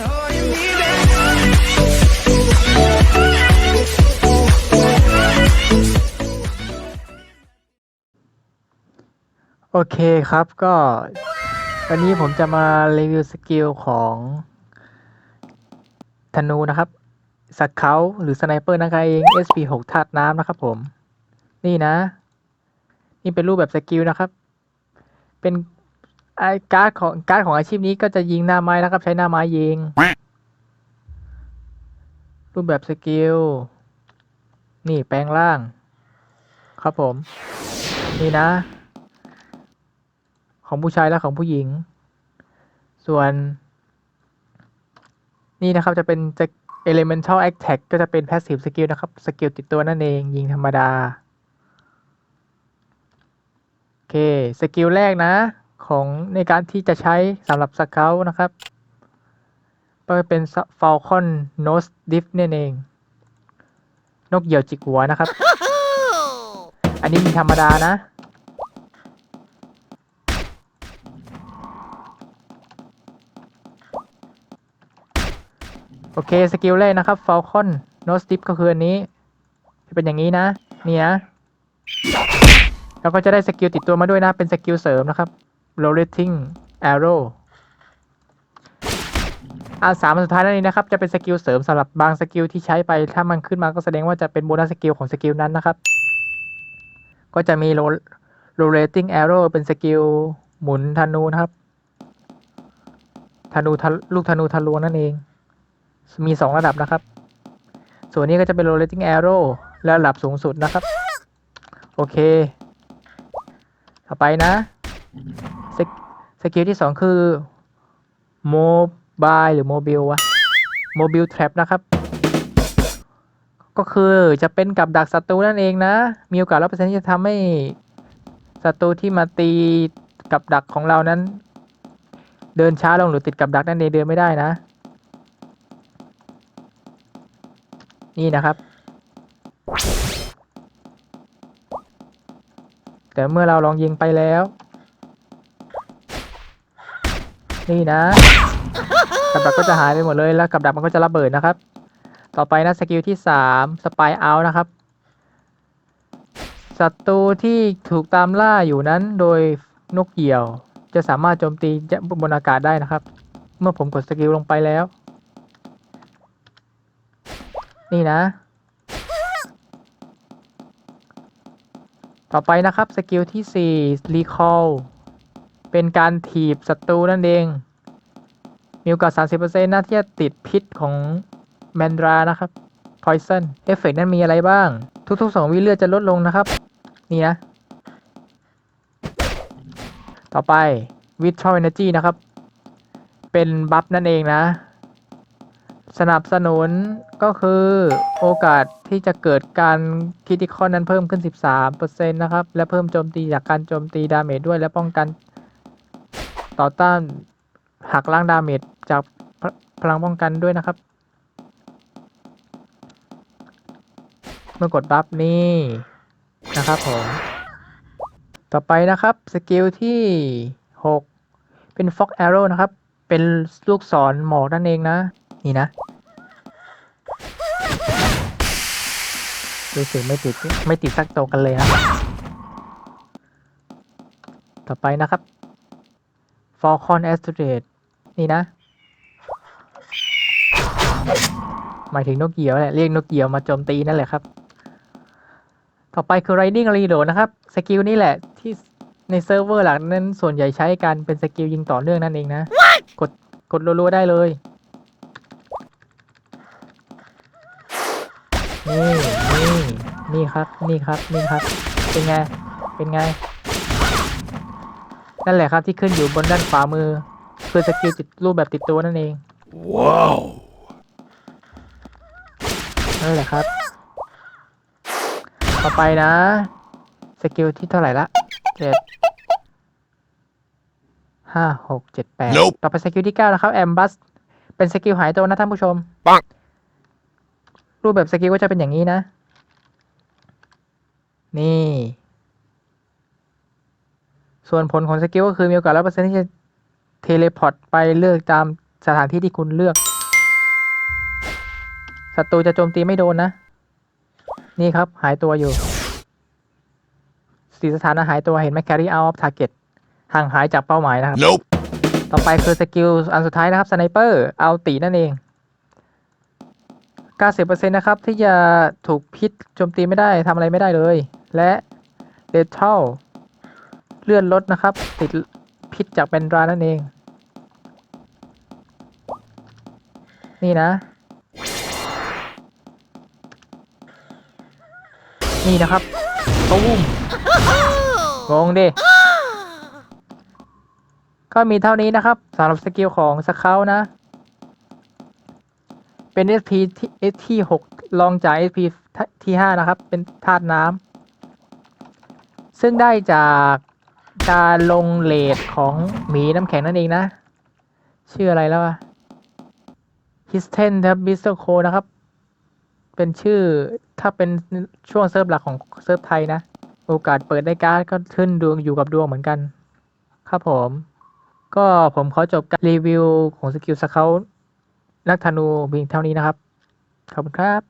โอเคครับก็วันนี้ผมจะมารีวิวสกิลของธนูนะครับสกเขาหรือสไนเปอร์นะครับเอง SP6 ธาตุน้ำนะครับผม นี่นะ นี่เป็นรูปแบบสกิลนะครับ เป็น ไอการ์ดของการ์ดของอาชีพนี้ก็จะยิงหน้าไม้นะครับ ใช้หน้าไม้ยิง รูปแบบสกิล นี่แปลงร่าง ครับผม นี่นะ ของผู้ชายและของผู้หญิง ส่วน นี่นะครับจะเป็นจะ elemental attack ก็จะเป็น passive skill นะครับ สกิลติดตัวนั่นเองยิงธรรมดา โอเค สกิลแรกนะ ของในการที่จะใช้สำหรับสเกลนะครับก็เป็น falcon nose diff นั่นเอง นกเหยี่ยวจิกหัวนะครับ อันนี้มีธรรมดานะ โอเค สกิลแรกนะครับ Falcon No Stip ก็คืออันนี้ จะเป็นอย่างนี้นะ นี่นะแล้วก็จะได้สกิลติดตัวมาด้วยนะ เป็นสกิลเสริมนะครับ Rotating Arrow อ่าสามอันสุดท้ายนั่นเองนะครับ จะเป็นสกิลเสริมสำหรับบางสกิลที่ใช้ไป ถ้ามันขึ้นมาก็แสดงว่าจะเป็นโบนัสสกิลของสกิลนั้นนะครับ ก็จะมี Ro- Rotating Arrow เป็นสกิลหมุนธนูนะครับธนูทะลูกธนูทะลวงนั่นเอง มีสองระดับนะครับ ส่วนนี้ก็จะเป็น rotating arrow และระดับสูงสุดนะครับ โอเค ต่อไปนะ สกิลที่สองคือ mobile หรือ mobile วะ mobile trap นะครับ ก็คือจะเป็นกับดักศัตรูนั่นเองนะ มีโอกาสร้อยเปอร์เซ็นต์ที่จะทำให้ศัตรูที่มาตีกับดักของเรานั้น เดินช้าลงหรือติดกับดักนั่นเองเดินไม่ได้นะ นี่นะครับ แต่เมื่อเราลองยิงไปแล้ว นี่นะ กับดักก็จะหายไปหมดเลยแล้วกับดักมันก็จะระเบิดนะครับ ต่อไปนะสกิลที่สามสปายเอานะครับศัตรูที่ถูกตามล่าอยู่นั้นโดยนกเหยี่ยว จะสามารถโจมตีบนอากาศได้นะครับ เมื่อผมกดสกิลลงไปแล้ว นี่นะ ต่อไปนะครับสกิลที่4 Recall เป็นการถีบศัตรูนั่นเอง มีโอกาส 30%นะที่จะติดพิษของแมนดรานะครับ Poison เอฟเฟกนั้นมีอะไรบ้าง ทุกๆ 2 วิเลือดจะลดลงนะครับ นี่นะ ต่อไป Withdrawal Energy นะครับ เป็นบัฟนั่นเองนะ สนับสนุนก็คือโอกาสที่จะเกิดการค i ิคอลนั้นเพิ่มขึ้น 13%นะครับ และเพิ่มโจมตีจากการโจมตีดาเมจด้วยและป้องกัน ต่อต้านหักล้างดาเมจจากพพลังป้องกันด้วยนะครับ เมื่อกดบัฟนี่นะครับผม ต่อไปนะครับสกิลที่ 6 เป็น Fog Arrow นะครับ เป็นลูกศรหมอกนั่นเองนะ นี่นะรู้สึกไม่ติดไม่ติดสักตัวกันเลยครับต่อไปนะครับ Falcon a s t r a t นี่นะ หมายถึงนกเหยี่ยวแหละ เรียกนกเหยี่ยวมาโจมตีนั่นแหละครับ ต่อไปคือ Riding Reload นะครับ สกิลนี่แหละที่ในเซิร์ฟเวอร์หลักนั้นส่วนใหญ่ใช้กันเป็นสกิลยิงต่อเนื่องนั่นเองนะ กดกดรัวๆได้เลยนี่นี่นี่ครับ นี่ครับ นี่ครับ เป็นไง เป็นไง นั่นแหละครับที่ขึ้นอยู่บนด้านขวามือ คือสกิลติดรูปแบบติดตัวนั่นเอง Wow. นั่นแหละครับ ต่อไปนะ สกิลที่เท่าไหร่ละเจ็ดห้าหกเจ็ดแปด Nope ต่อไปสกิลที่เก้านะครับแอมบัส เป็นสกิลหายตัวนะท่านผู้ชม ปัง รูปแบบสกิลก็จะเป็นอย่างนี้นะ นี่ ส่วนผลของสกิลก็คือมีโอกาสร้อยเปอร์เซ็นต์ที่จะเทเลพอร์ตไปเลือกตามสถานที่ที่คุณเลือกศัตรูจะโจมตีไม่โดนนะ นี่ครับหายตัวอยู่สีสถานะหายตัวเห็นไหม carry out of target ห่างหายจากเป้าหมายนะครับ Nope. ต่อไปคือสกิลอันสุดท้ายนะครับสไนเปอร์เอาตีนั่นเอง 90%นะครับ ที่จะถูกพิษโจมตีไม่ได้ทำอะไรไม่ได้เลย และเดทเทลเลื่อนลดนะครับ ติดพิษจากแบนดรานั่นเอง นี่นะ นี่นะครับตูมงงดิก็มีเท่านี้นะครับสำหรับสกิลของสเกลนะ เป็น SP ที่ SP 6ลองจาก SP ที่ 5 นะครับ เป็นธาตุน้ำซึ่งได้จาก การลงเลทของหมีน้ำแข็งนั่นเองนะ ชื่ออะไรแล้วอะ Histen ครับ b i s t o c o นะครับ เป็นชื่อถ้าเป็นช่วงเซิร์ฟหลักของเซิร์ฟไทยนะ โอกาสเปิดได้การ์ดก็ขึ้นดวงอยู่กับดวงเหมือนกัน ครับผม ก็ผมขอจบการรีวิวของสกิลสเกลนักธนูเพียงเท่านี้นะครับ ขอบคุณครับ